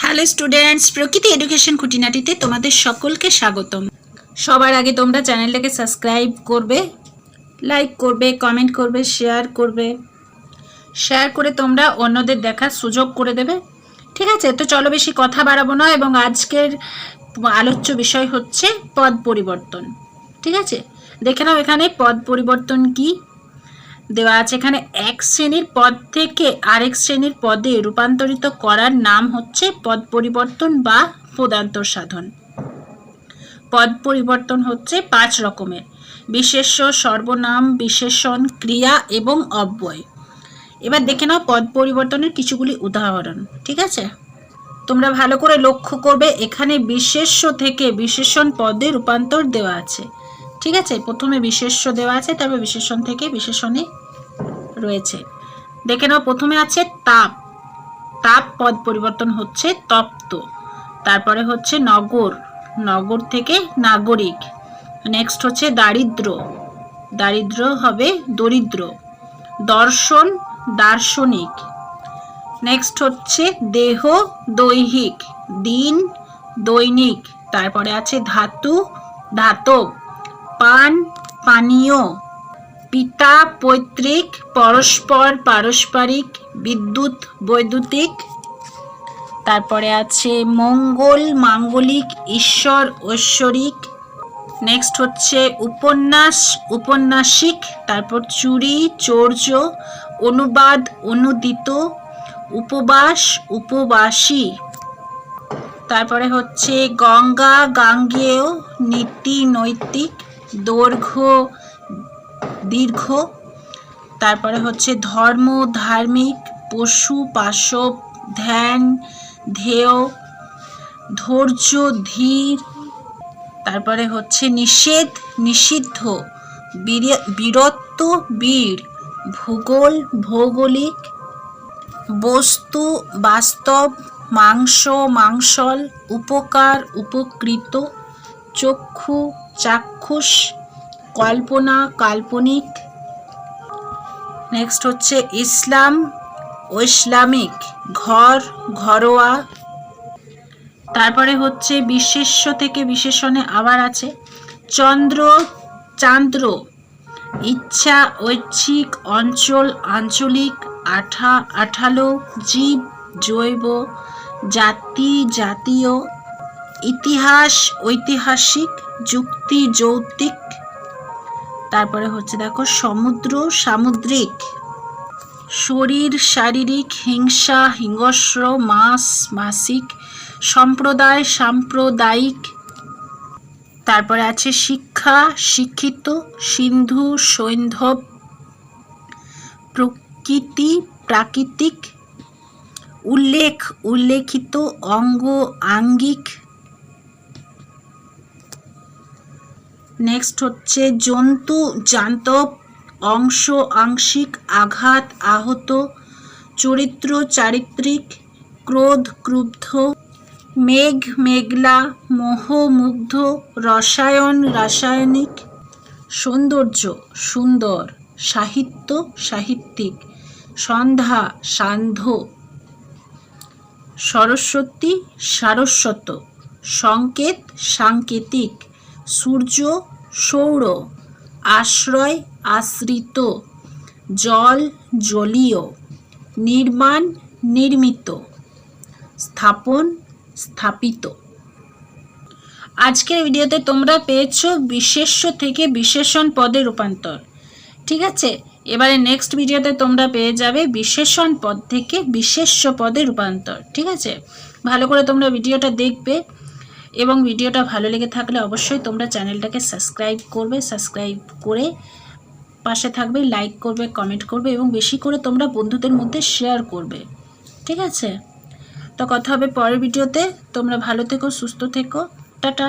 Hello students Prakriti education খুঁটিনাটিতে তোমাদের সকলকে স্বাগতম। সবার আগে তোমরা চ্যানেলটাকে সাবস্ক্রাইব করবে লাইক করবে কমেন্ট করবে শেয়ার করবে। শেয়ার করে তোমরা অন্যদের দেখার সুযোগ করে দেবে। ঠিক আছে? তো চলো বেশি কথা বাড়াবো না এবং আজকের আলোচ্য বিষয় হচ্ছে পদ পরিবর্তন। ঠিক আছে? দেখে নাও এখানে পদ পরিবর্তন কি? দেওয়া আছে। এখানে এক শ্রেণির পদ থেকে আরেক শ্রেণির পদে রূপান্তরিত করার নাম হচ্ছে পদ পরিবর্তন বা পদান্তর সাধন। পদ পরিবর্তন হচ্ছে পাঁচ রকমের। বিশেষ্য, সর্বনাম, বিশেষণ, ক্রিয়া এবং অব্যয়। এবার দেখে নাও পদ পরিবর্তনের কিছুগুলি উদাহরণ, ঠিক আছে? তোমরা ভালো করে লক্ষ্য করবে, এখানে বিশেষ্য থেকে বিশেষণ পদে রূপান্তর দেওয়া আছে। ঠিক আছে? প্রথমে বিশেষ্য দেওয়া আছে, তারপর বিশেষণ থেকে বিশেষণে রয়েছে। দেখে নাও, প্রথমে আছে তাপ। তাপ পদ পরিবর্তন হচ্ছে তপ্ত। তারপরে হচ্ছে নগর। নগর থেকে নাগরিক। নেক্সট হচ্ছে দারিদ্র। দারিদ্র হবে দরিদ্র। দর্শন, দার্শনিক। নেক্সট হচ্ছে দেহ, দৈহিক। দিন, দৈনিক। তারপরে আছে ধাতু, ধাতব। পান, পানীয়। পিতা পৈতৃক, পরস্পর পারস্পরিক, বিদ্যুৎ বৈদ্যুতিক। তারপরে আছে মঙ্গল, মাঙ্গলিক, ঈশ্বর, ঐশ্বরিক। নেক্সট হচ্ছে উপন্যাস, উপন্যাসিক, তারপর চুরি, চৌর্য, অনুবাদ, অনুদিত, উপবাস, উপবাসী। তারপরে হচ্ছে গঙ্গা, গাঙ্গেয়, নীতি, নৈতিক। দৈর্ঘ্য, দীর্ঘ, তারপরে হচ্ছে ধর্ম, ধার্মিক, পশু পাশব ধ্যান ধেয় ধৈর্য, ধীর, তারপরে হচ্ছে নিষেধ, নিষিদ্ধ, বীরে- বীরত্ব, বীর, ভূগোল, ভৌগোলিক, বস্তু, বাস্তব, মাংস, মাংসল, উপকার, উপকৃত, চক্ষু চাক্ষুষ, কল্পনা, কাল্পনিক। নেক্সট হচ্ছে ইসলাম ইসলামিক ঘর, ঘরোয়া। তারপরে হচ্ছে বিশেষ্য থেকে বিশেষণে আবার আছে চন্দ্র, চান্দ্র, ইচ্ছা, ঐচ্ছিক, অঞ্চল, আঞ্চলিক, আঠা, আঠালো, জীব, জৈব, জাতি, জাতীয়। ইতিহাস, ঐতিহাসিক, যুক্তি, যৌক্তিক। তারপরে হচ্ছে দেখো সমুদ্র, সামুদ্রিক। শরীর, শারীরিক, হিংসা, হিংস্র মাস মাসিক, সম্প্রদায়, সাম্প্রদায়িক। তারপরে আছে শিক্ষা, শিক্ষিত, সিন্ধু, সৈন্ধব, প্রকৃতি, প্রাকৃতিক। উল্লেখ, উল্লেখিত, অঙ্গ, আঙ্গিক। নেক্সট হচ্ছে জন্তু জান্তব অংশ, আংশিক, আঘাত, আহত, চরিত্র, চারিত্রিক, ক্রোধ, ক্রুব্ধ, মেঘ, মেঘলা, মোহ রসায়ন, রাসায়নিক, সৌন্দর্য, সুন্দর, সাহিত্য, সাহিত্যিক, সন্ধ্যা, সান্ধ্য, সরস্বতী, সারস্বত, সংকেত, সাংকেতিক, সূর্য সৌর, আশ্রয় আশ্রিত, জল জলীয়, নির্মাণ নির্মিত, স্থাপন স্থাপিত। আজকের ভিডিওতে তোমরা পেয়েছ বিশেষ্য থেকে বিশেষণ পদে রূপান্তর। ঠিক আছে? এবারে নেক্সট ভিডিওতে তোমরা পেয়ে যাবে বিশেষণ পদ থেকে বিশেষ্য পদে রূপান্তর। ঠিক আছে? ভালো করে তোমরা ভিডিওটা দেখবে। এবং ভিডিওটা ভালো লেগে থাকলে অবশ্যই তোমরা চ্যানেলটাকে সাবস্ক্রাইব করবে, সাবস্ক্রাইব করে পাশে থাকবে, লাইক করবে, কমেন্ট করবে এবং বেশি করে তোমরা বন্ধুদের মধ্যে শেয়ার করবে। ঠিক আছে? তো কথা হবে পরের ভিডিওতে। তোমরা ভালো থেকো, সুস্থ থেকো। টাটা!